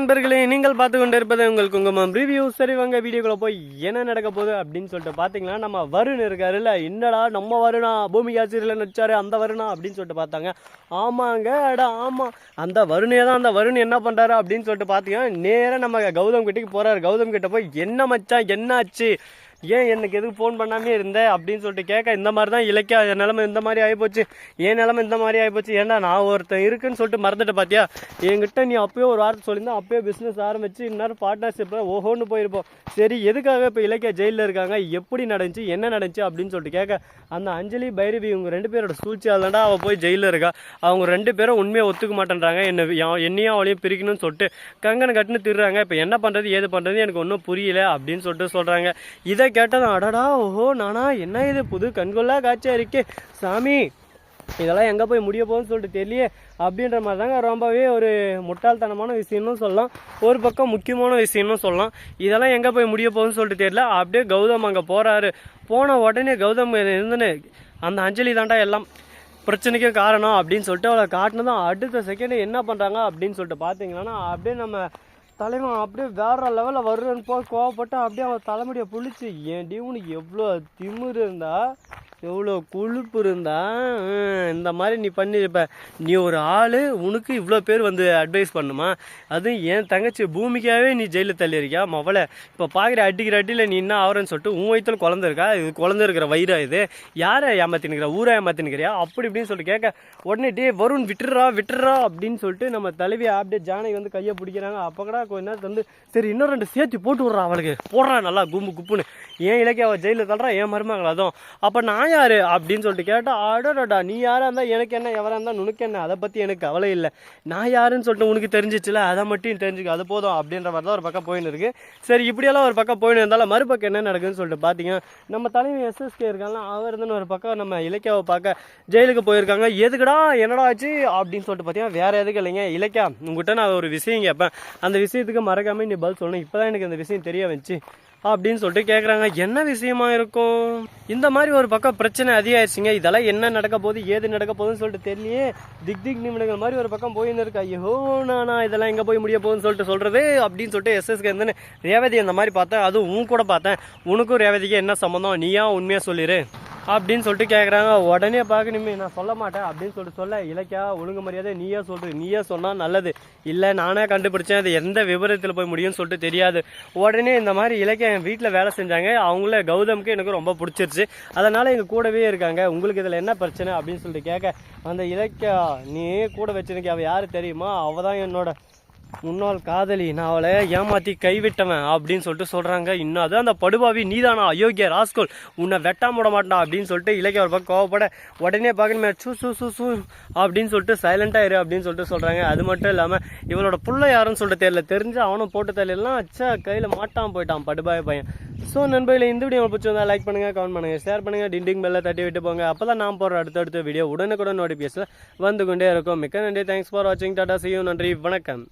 நண்பர்களே நீங்கள் பார்த்து கொண்டு இருப்பது உங்கள் குங்குமம் ரிவ்யூ சரி வாங்க வீடியோக்குள்ள போய் என்ன நடக்க போகுது அப்படின்னு சொல்லிட்டு பார்த்தீங்கன்னா நம்ம வருண் இருக்காருல்ல என்னடா நம்ம வருணா பூமி ஆசிரியர் நடிச்சாரு அந்த வருணா அப்படின்னு சொல்லிட்டு பார்த்தாங்க. ஆமாங்க அடா ஆமாம் அந்த வருணே தான் அந்த வருண் என்ன பண்ணுறாரு அப்படின்னு சொல்லிட்டு பார்த்தீங்கன்னா நேராக நம்ம கௌதம் கிட்டக்கு போகிறாரு கௌதம் கிட்ட போய் என்ன மச்சான் என்னாச்சு? ஏன் எனக்கு எதுக்கு ஃபோன் பண்ணாமே இருந்த அப்படின்னு சொல்லிட்டு கேட்க இந்த மாதிரி தான் இலக்கியா என் நிலமை இந்த மாதிரி ஆகிப்போச்சு என் நிலமை இந்த மாதிரி ஆகிப்போச்சு ஏன்டா நான் ஒருத்தன் இருக்குன்னு சொல்லிட்டு மறந்துட்டு பார்த்தியா என்கிட்ட நீ அப்போயே ஒரு வார்த்தை சொல்லியிருந்தா அப்போயே பிஸ்னஸ் ஆரம்பிச்சு இன்னும் பார்ட்னர்ஷிப்பில் ஓஹோன்னு போயிருப்போம். சரி எதுக்காக இப்போ இலக்கியா ஜெயிலில் இருக்காங்க? எப்படி நடந்துச்சு? என்ன நடந்துச்சு? அப்படின்னு சொல்லிட்டு கேட்க அந்த அஞ்சலி பைரவி இவங்க ரெண்டு பேரோட சூழ்ச்சியால் தான்டா அவள் போய் ஜெயிலில் இருக்கா? அவங்க ரெண்டு பேரும் உண்மையை ஒத்துக்க மாட்டேன்றாங்க. என்ன என்னையும் அவளையும் பிரிக்கணும்னு சொல்லிட்டு கங்கனை கட்டுன்னு திடுறாங்க இப்போ என்ன பண்ணுறது ஏது பண்ணுறது எனக்கு ஒன்றும் புரியல அப்படின்னு சொல்லிட்டு சொல்கிறாங்க இதை கேட்டதும் அடடா ஓஹோ நானா என்ன இது புது கண்கொள்ளா காட்சியாக இருக்கே. சாமி இதெல்லாம் எங்கே போய் முடிய போகுதுன்னு சொல்லிட்டு தெரியலையே. அப்படின்ற மாதிரி தாங்க ரொம்பவே ஒரு முட்டாள்தனமான விஷயம்னு சொல்லலாம். ஒரு பக்கம் முக்கியமான விஷயம்னு சொல்லலாம். இதெல்லாம் எங்கே போய் முடிய போகுதுன்னு சொல்லிட்டு தெரியல. அப்படியே கௌதம் அங்கே போகிறாரு போன உடனே கௌதம் இருந்துன்னு அந்த அஞ்சலி தாண்டா எல்லாம் பிரச்சனைக்கும் காரணம் அப்படின்னு சொல்லிட்டு அவளை காட்டினதும் அடுத்த செகண்ட் என்ன பண்ணுறாங்க அப்படின்னு சொல்லிட்டு பார்த்தீங்கன்னா அப்படியே நம்ம தலைவன் அப்படியே வேற லெவலில் வருன்னு போய் கோவப்பட்டு அப்படியே அவன் தலைமுடியை புளிச்சு ஏன்டி உனக்கு எவ்வளோ திமிரு இருந்தா? எவ்வளோ கொழுப்பு இருந்தா இந்த மாதிரி நீ பண்ணியிருப்ப நீ ஒரு ஆள் உனக்கு இவ்வளோ பேர் வந்து அட்வைஸ் பண்ணுமா? அதுவும் என் தங்கச்சி பூமிக்காவே நீ ஜெயிலில் தள்ளியிருக்கியா? மவளை இப்போ பார்க்குற அடிக்கிற அடியில் நீ என்ன ஆகிறன்னு சொல்லிட்டு உன் வயிற்றில் குழந்த இருக்கா? இது குழந்த இருக்கிற வயிறா இது? யாரை ஏமாத்தினுக்கிற? ஊரை ஏமாத்தினுக்கிறியா? அப்படி இப்படின்னு சொல்லிட்டு கேட்க உடனே டே வருண் விட்டுறா விட்டுறா அப்படின்னு சொல்லிட்டு நம்ம தலைவி அப்படியே ஜானகி வந்து கையை பிடிக்கிறாங்க. அப்போ கூட கொஞ்ச நேரத்து வந்து சரி இன்னும் ரெண்டு சேர்த்து போட்டு விட்றா அவளுக்கு. போடுறா நல்லா கும்பு குப்புன்னு. ஏன் இலக்கிய அவள் ஜெயிலில் தள்ளுறா ஏன் மருமகள் அதுவும். அப்போ நான் யாரு அப்படின்னு சொல்லிட்டு கேட்டா அடடா நீ யாரா இருந்தா எனக்கு என்ன எவரா இருந்தா உனக்கு என்ன? அதை பத்தி எனக்கு கவலை இல்லை. நான் யாருன்னு சொல்லிட்டு உனக்கு தெரிஞ்சிச்சுல அதை மட்டும் தெரிஞ்சுக்க அது போதும் அப்படின்ற மாதிரி தான் ஒரு பக்கம் போயின்னு இருக்கு. சரி இப்படியெல்லாம் ஒரு பக்கம் போயின்னு இருந்தாலும் மறுபக்கம் என்ன நடக்குதுன்னு சொல்லிட்டு பார்த்தீங்கன்னா நம்ம தலைமை எஸ்எஸ்கே இருக்காங்க அவர் இருந்து ஒரு பக்கம் நம்ம இலக்கியாவை பார்க்க ஜெயிலுக்கு போயிருக்காங்க. எதுக்குடா என்னடா ஆச்சு? அப்படின்னு சொல்லிட்டு பார்த்தீங்கன்னா வேற எதுக்கு இல்லைங்க. இலக்கியா உங்ககிட்ட நான் ஒரு விஷயம் கேட்பேன். அந்த விஷயத்துக்கு மறக்காம நீ பதில் சொல்லணும். இப்போதான் எனக்கு அந்த விஷயம் தெரிய வந்துச்சு. அப்படின்னு சொல்லிட்டு கேட்குறாங்க என்ன விஷயமா இருக்கும்? இந்த மாதிரி ஒரு பக்கம் பிரச்சனை அதிகாயிருச்சுங்க இதெல்லாம் என்ன நடக்க போகுது? ஏது நடக்க போகுதுன்னு சொல்லிட்டு தெரியலையே. திக் திக் நிமிடங்கள் மாதிரி ஒரு பக்கம் போயின்னு இருக்கா ஐயோ நானா இதெல்லாம் எங்கே போய் முடிய போகுதுன்னு சொல்லிட்டு சொல்கிறது அப்படின்னு சொல்லிட்டு எஸ்எஸ்கே இருந்துன்னு ரேவதி அந்த மாதிரி பார்த்தேன். அதுவும் உன் கூட பார்த்தேன். உனக்கும் ரேவதிக்கு என்ன சம்மந்தம் நீயா உண்மையாக சொல்லிடு அப்படின்னு சொல்லிட்டு கேட்குறாங்க உடனே பார்க்கணுமே நான் சொல்ல மாட்டேன் அப்படின்னு சொல்லிட்டு சொல்ல இலக்கியா ஒழுங்கு மரியாதை நீயே சொல்கிற நீயே சொன்னால் நல்லது. இல்லை நானே கண்டுபிடிச்சேன். அது எந்த விபரத்தில் போய் முடியும்னு சொல்லிட்டு தெரியாது. உடனே இந்த மாதிரி இலக்கியா என் வீட்டில் வேலை செஞ்சாங்க. அவங்கள கௌதமுக்கு எனக்கு ரொம்ப பிடிச்சிருச்சு. அதனால் எங்கள் கூடவே இருக்காங்க. உங்களுக்கு இதில் என்ன பிரச்சனை அப்படின்னு சொல்லிட்டு கேட்க அந்த இலக்கியா நீ கூட வச்சிருக்க அவள் யார் தெரியுமா? அவள் தான் என்னோட முன்னாள் காதலி நான் அவளை ஏமாத்தி கைவிட்டவன் அப்படின்னு சொல்லிட்டு சொல்றாங்க. இன்னும் அது அந்த படுபாவி நீதானா அயோக்கிய ராஸ்கோல்? உன்னை வெட்டாம விட மாட்டான் அப்படின்னு சொல்லிட்டு இலக்கிய ஒரு பக்கம் கோவப்பட உடனே பார்க்கணுமே சூ சூ சூ சூ அப்படின்னு சொல்லிட்டு சைலண்டா இரு அப்படின்னு சொல்லிட்டு சொல்றாங்க. அது மட்டும் இல்லாம இவளோட புள்ள யாருன்னு சொல்லிட்டு தெரியல. தெரிஞ்சு அவனும் போட்டு தெரியலாம் அச்சா கையில மாட்டான் போயிட்டான் படுபாவி பையன். ஸோ நண்பர்களே இந்த வீடியோ பிடிச்சிருந்தா லைக் பண்ணுங்க கமெண்ட் பண்ணுங்க ஷேர் பண்ணுங்க டிண்டிங் பெல்ல தட்டி விட்டு போங்க. அப்பதான் நான் போடுற அடுத்தடுத்த வீடியோ உடனுக்குடன் நோட்டிஃபிகேஷன் வந்து கொண்டே இருக்கும். மிக்க நன்றி. தேங்க்ஸ் ஃபார் வாட்சிங் டாடா சியூ நன்றி. வணக்கம்.